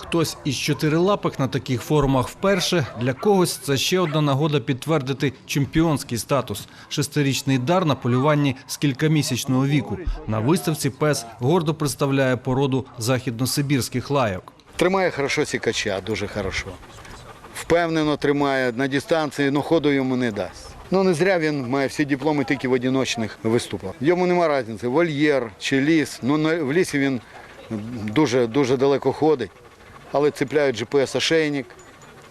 Хтось із чотирилапих на таких форумах вперше. Для когось це ще одна нагода підтвердити чемпіонський статус. Шестирічний дар на полюванні з кількамісячного віку. На виставці пес гордо представляє породу західносибірських лайок. Тримає хорошо сікача, дуже хорошо. Впевнено тримає на дистанції, але ходу йому не дасть. Ну не зря він має всі дипломи тільки в одиночних виступах. Йому нема різниці, вольєр чи ліс. Ну в лісі він дуже, дуже далеко ходить, але цепляють GPS-ошейник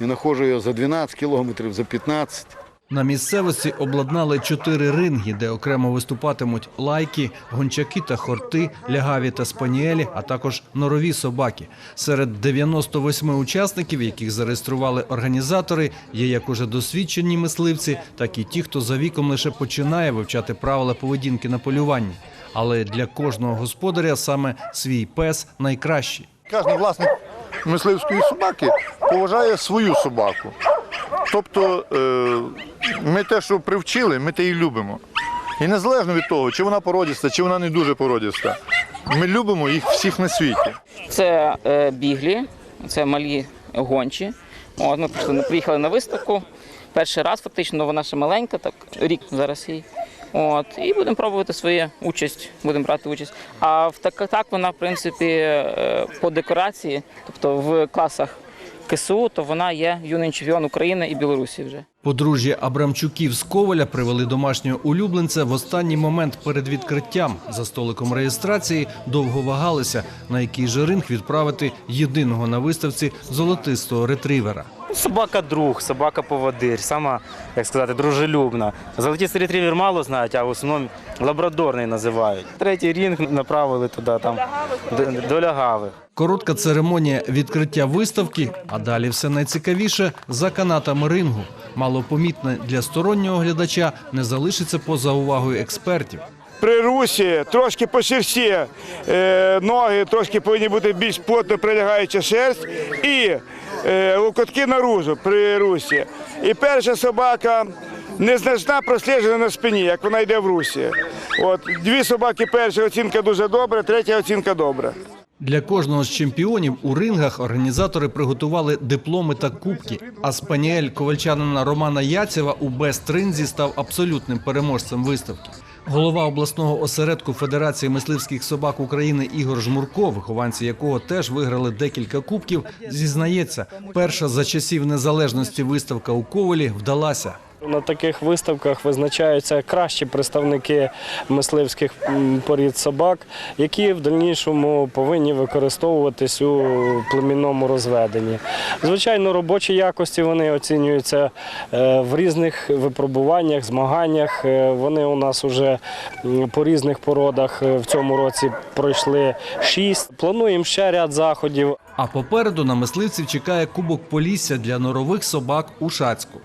і знаходжу його за 12 кілометрів, за 15. На місцевості обладнали чотири ринги, де окремо виступатимуть лайки, гончаки та хорти, лягаві та спаніелі, а також норові собаки. Серед 98 учасників, яких зареєстрували організатори, є як уже досвідчені мисливці, так і ті, хто за віком лише починає вивчати правила поведінки на полюванні. Але для кожного господаря саме свій пес найкращий. Кожен власник мисливської собаки поважає свою собаку. Тобто е, ми те, що привчили, ми те і любимо. І незалежно від того, чи вона породіста, чи вона не дуже породіста, ми любимо їх всіх на світі. Це е, біглі, це малі гончі. От, ми приїхали на виставку. Перший раз фактично вона ще маленька, так рік зараз їй. От, і будемо пробувати свою участь, будемо брати участь. А в так, так вона, в принципі, е, по декорації, тобто в класах КСУ, то вона є юний чемпіон України і Білорусі вже. Подружжя Абрамчуків з Коваля привели домашнього улюбленця в останній момент перед відкриттям. За столиком реєстрації довго вагалися, на який же ринг відправити єдиного на виставці золотистого ретривера. Собака друг, собака поводир, сама, як сказати, дружелюбна. Золотистий ретрівер мало знають, а в основному лабрадорний називають. Третій рінг направили туди, там до, лягавих. Коротка церемонія відкриття виставки, а далі все найцікавіше за канатами рингу. Малопомітне для стороннього глядача не залишиться поза увагою експертів. при русі трошки по шерсті е, ноги трошки повинні бути більш плотно прилягаюча шерсть і локотки наружу при русі. І перша собака незначна просліджена на спині, як вона йде в русі. От дві собаки перша оцінка дуже добра, третя оцінка добра. Для кожного з чемпіонів у рингах організатори приготували дипломи та кубки. А спаніель ковальчанина Романа Яцєва у Бестринзі став абсолютним переможцем виставки. Голова обласного осередку Федерації мисливських собак України Ігор Жмурко, вихованці якого теж виграли декілька кубків, зізнається, перша за часів незалежності виставка у Ковалі вдалася. На таких виставках визначаються кращі представники мисливських порід собак, які в дальнішому повинні використовуватись у племінному розведенні. Звичайно, робочі якості вони оцінюються е, в різних випробуваннях, змаганнях. Е, Вони у нас вже по різних породах е, в цьому році пройшли шість. Плануємо ще ряд заходів. А попереду на мисливців чекає кубок Полісся для норових собак у Шацьку.